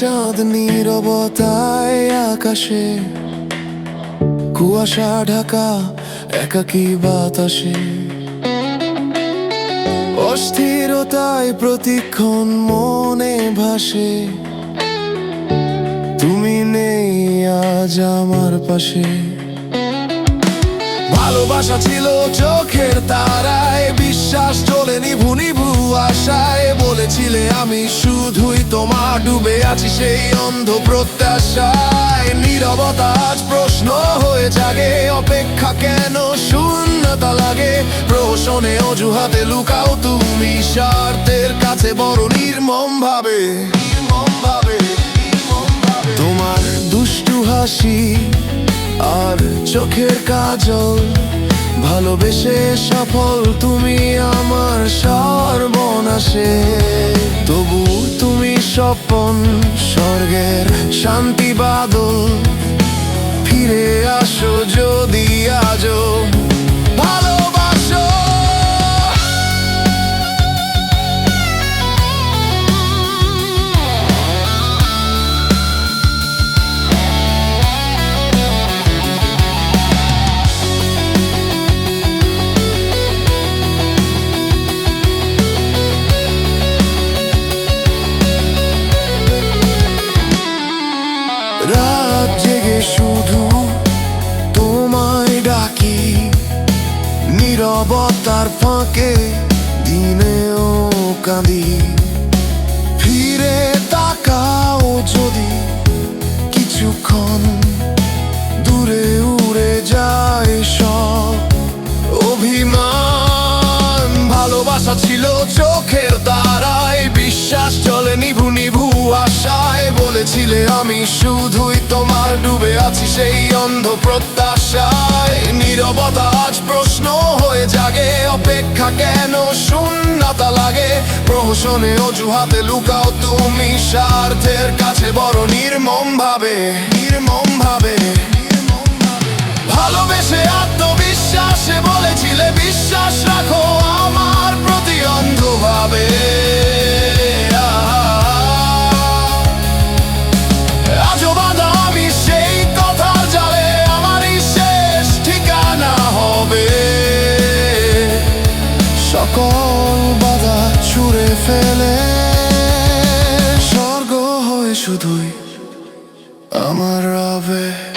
চাঁদ নীরবতায় আকাশে, কুয়াশা, ঢাকা, একাকী বাতাসে। অস্থিরতায় প্রতিক্ষণ মনে ভাসে, তুমি নেই আজ আমার পাশে। ভালোবাসা ছিল চোখের তারায়, বিশ্বাস চলে নিভু নিভু আশায়। বলেছিলে আমি শুধুই তোমার ডুবে আছি সেই অন্ধ প্রত্যাশায়। নীরবতা আজ প্রশ্ন হয়ে জাগে, অপেক্ষা কেন শূন্যতা লাগে? প্রশ্নে অজুহাতে লুকাও তুমি স্বার্থের কাছে বড় নির্মম ভাবে। তোমার দুষ্টু হাসি আর চোখের কাজল, ভালোবেসে সফল তুমি আমার সর্বনাশে। তুমি স্বপন স্বর্গের শান্তি বাদল। ফিরে আসো যদি আজও ভালোবাসো। নীরবতার ফাঁকে দিনেও কাঁদি। ফিরে তাকাও যদি কিছুক্ষণ দূরে উড়ে যায় সব। অভিমান, ভালোবাসা ছিল চোখের আমি শুধুই তোমার ডুবে আছি সেই অন্ধ প্রত্যাশায়। নিরবতা আজ প্রশ্ন হয়ে জাগে, অপেক্ষা কেন শূন্যতা লাগে? প্রহসনে অজুহাতে লুকাও তুমি স্বার্থের কাছে বড় নির্মম ভাবে নির্মম ভাবে শুধুই আমার রবে